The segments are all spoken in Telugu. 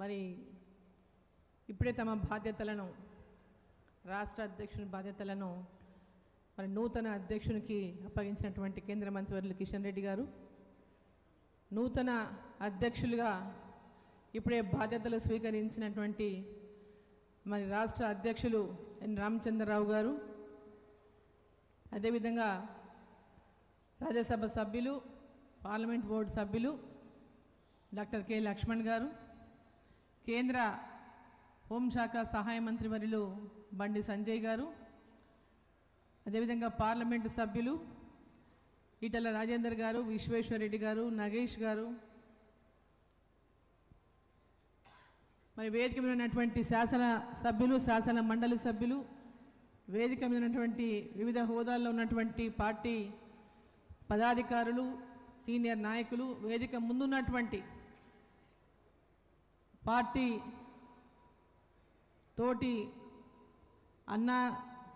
మరి ఇప్పుడే తమ బాధ్యతలను రాష్ట్ర అధ్యక్షుని బాధ్యతలను మరి నూతన అధ్యక్షునికి అప్పగించినటువంటి కేంద్ర మంత్రివర్యులు కిషన్ రెడ్డి గారు. నూతన అధ్యక్షులుగా ఇప్పుడే బాధ్యతలు స్వీకరించినటువంటి మరి రాష్ట్ర అధ్యక్షులు ఎన్ రామచంద్రరావు గారు. అదేవిధంగా రాజ్యసభ సభ్యులు పార్లమెంట్ బోర్డు సభ్యులు డాక్టర్ కె లక్ష్మణ్ గారు. కేంద్ర హోంశాఖ సహాయ మంత్రి వర్యులు బండి సంజయ్ గారు అదేవిధంగా పార్లమెంటు సభ్యులు ఈటల రాజేందర్ గారు విశ్వేశ్వరరెడ్డి గారు నగేష్ గారు మరి వేదిక మీద ఉన్నటువంటి శాసన సభ్యులు శాసన మండలి సభ్యులు వేదిక మీద ఉన్నటువంటి వివిధ హోదాల్లో ఉన్నటువంటి పార్టీ పదాధికారులు సీనియర్ నాయకులు వేదిక ముందున్నటువంటి పార్టీ తోటి అన్న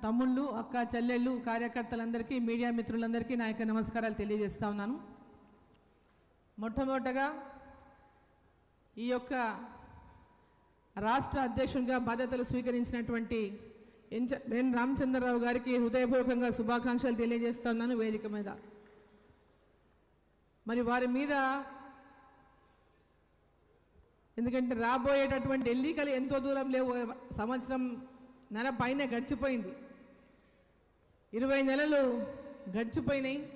తమ్ముళ్ళు అక్క చెల్లెళ్ళు కార్యకర్తలందరికీ మీడియా మిత్రులందరికీ నా యొక్క నమస్కారాలు తెలియజేస్తా ఉన్నాను. మొట్టమొదటగా ఈ యొక్క రాష్ట్ర అధ్యక్షునిగా బాధ్యతలు స్వీకరించినటువంటి ఎన్ రామచంద్రరావు గారికి హృదయపూర్వకంగా శుభాకాంక్షలు తెలియజేస్తా ఉన్నాను వేదిక మీద. మరి వారి మీద ఎందుకంటే రాబోయేటటువంటి ఎన్నికలు ఎంతో దూరం లేవు. సంవత్సరం నెల పైన గడిచిపోయింది. ఇరవై నెలలు గడిచిపోయినాయి.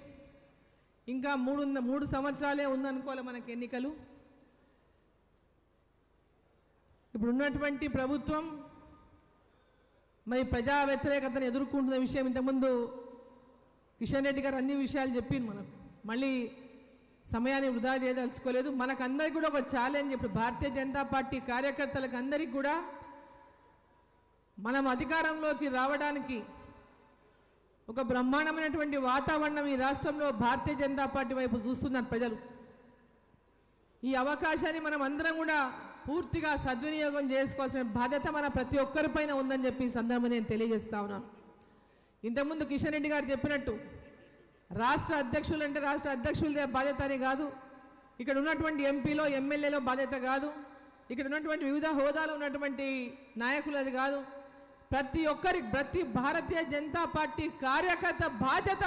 ఇంకా మూడు మూడు సంవత్సరాలే ఉందనుకోవాలి మనకి ఎన్నికలు. ఇప్పుడున్నటువంటి ప్రభుత్వం మరి ప్రజా వ్యతిరేకతను ఎదుర్కొంటున్న విషయం ఇంతకుముందు కిషన్ రెడ్డి గారు అన్ని విషయాలు చెప్పింది మనకు. మళ్ళీ సమయాన్ని వృధా చేయదలుచుకోలేదు. మనకందరికి కూడా ఒక ఛాలెంజ్ ఇప్పుడు భారతీయ జనతా పార్టీ కార్యకర్తలకు అందరికీ కూడా మనం అధికారంలోకి రావడానికి ఒక బ్రహ్మాండమైనటువంటి వాతావరణం ఈ రాష్ట్రంలో భారతీయ జనతా పార్టీ వైపు చూస్తున్నారు ప్రజలు. ఈ అవకాశాన్ని మనం అందరం కూడా పూర్తిగా సద్వినియోగం చేసుకోవాల్సిన బాధ్యత మన ప్రతి ఒక్కరిపైన ఉందని చెప్పి ఈ సందర్భంగా నేను తెలియజేస్తా ఉన్నాను. ఇంతకుముందు కిషన్ రెడ్డి గారు చెప్పినట్టు రాష్ట్ర అధ్యక్షులు అంటే రాష్ట్ర అధ్యక్షులదే బాధ్యత అని కాదు. ఇక్కడ ఉన్నటువంటి ఎంపీలో ఎమ్మెల్యేలో బాధ్యత కాదు. ఇక్కడ ఉన్నటువంటి వివిధ హోదాలో ఉన్నటువంటి నాయకులది కాదు. ప్రతి ఒక్కరి ప్రతి భారతీయ జనతా పార్టీ కార్యకర్త బాధ్యత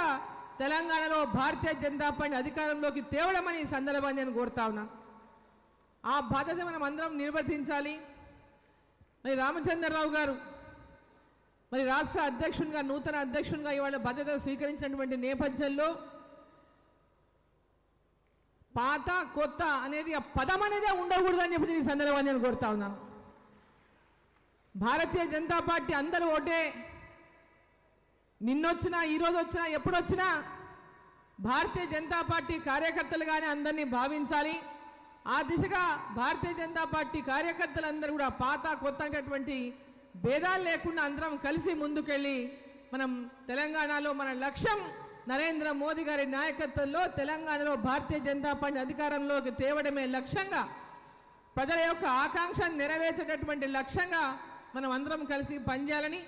తెలంగాణలో భారతీయ జనతా పార్టీ అధికారంలోకి తేవడమని ఈ సందర్భాన్ని నేను కోరుతా ఉన్నా. ఆ బాధ్యత మనం అందరం నిర్వర్తించాలి. మరి రామచంద్రరావు గారు మరి రాష్ట్ర అధ్యక్షునిగా నూతన అధ్యక్షునిగా ఇవాళ బాధ్యత స్వీకరించినటువంటి నేపథ్యంలో పాత కొత్త అనేది ఆ పదం అనేదే ఉండకూడదని చెప్పి ఈ సందర్భాన్ని నేను కోరుతా ఉన్నాను. భారతీయ జనతా పార్టీ అందరూ ఒకటే నిన్నొచ్చినా ఈరోజు వచ్చినా ఎప్పుడొచ్చినా భారతీయ జనతా పార్టీ కార్యకర్తలు కానీ అందరినీ భావించాలి. ఆ దిశగా భారతీయ జనతా పార్టీ కార్యకర్తలందరూ కూడా పాత కొత్త అనేటటువంటి భేదాలు లేకుండా అందరం కలిసి ముందుకెళ్ళి మనం తెలంగాణలో మన లక్ష్యం నరేంద్ర మోదీ గారి నాయకత్వంలో తెలంగాణలో భారతీయ జనతా పార్టీ అధికారంలోకి తేవడమే లక్ష్యంగా ప్రజల యొక్క ఆకాంక్షను నెరవేర్చేటటువంటి లక్ష్యంగా మనం అందరం కలిసి పనిచేయాలని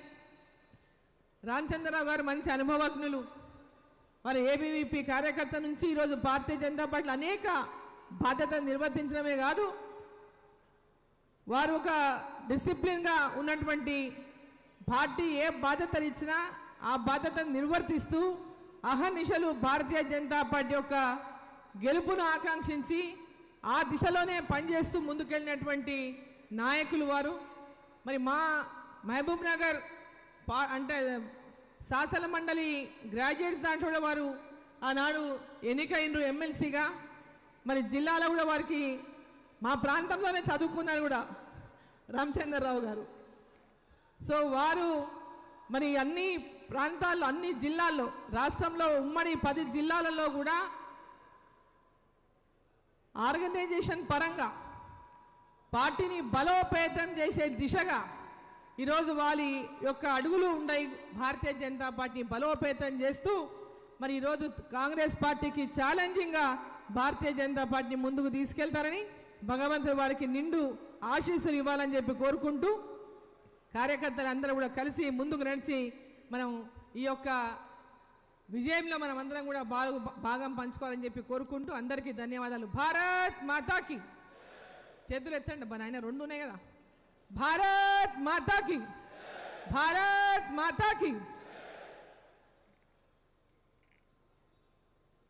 రామచంద్రరావు గారు మంచి అనుభవజ్ఞులు. వారు ఏబీవీపీ కార్యకర్త నుంచి ఈరోజు భారతీయ జనతా పార్టీలో అనేక బాధ్యతలు నిర్వర్తించడమే కాదు వారు ఒక డిసిప్లిన్గా ఉన్నటువంటి పార్టీ ఏ బాధ్యతలు ఇచ్చినా ఆ బాధ్యతను నిర్వర్తిస్తూ అహర్నిశలు భారతీయ జనతా పార్టీ యొక్క గెలుపును ఆకాంక్షించి ఆ దిశలోనే పనిచేస్తూ ముందుకెళ్ళినటువంటి నాయకులు వారు. మరి మా మహబూబ్ నగర్ పా అంటే శాసన మండలి గ్రాడ్యుయేట్స్ దాంట్లో వారు ఆనాడు ఎన్నికైనరు ఎమ్మెల్సీగా. మరి జిల్లాలో కూడా వారికి మా ప్రాంతంలోనే చదువుకున్నారు కూడా రామచంద్రరావు గారు. సో వారు మరి అన్ని ప్రాంతాల్లో అన్ని జిల్లాల్లో రాష్ట్రంలో ఉమ్మడి పది జిల్లాలలో కూడా ఆర్గనైజేషన్ పరంగా పార్టీని బలోపేతం చేసే దిశగా ఈరోజు వారి యొక్క అడుగులు ఉన్నాయి భారతీయ జనతా పార్టీని బలోపేతం చేస్తూ మరి ఈరోజు కాంగ్రెస్ పార్టీకి ఛాలెంజింగ్గా భారతీయ జనతా పార్టీని ముందుకు తీసుకెళ్తారని భగవంతుడు వారికి నిండు ఆశీస్సులు ఇవ్వాలని చెప్పి కోరుకుంటూ కార్యకర్తలందరూ కూడా కలిసి ముందుకు నడిచి మనం ఈ యొక్క విజయంలో మనం అందరం కూడా బాగా భాగం పంచుకోవాలని చెప్పి కోరుకుంటూ అందరికీ ధన్యవాదాలు. భారత్ మాతాకి. చేతులు ఎత్తండి మన ఆయన రెండు ఉన్నాయి కదా. భారత్ మాతాకి. భారత్ మాతాకి.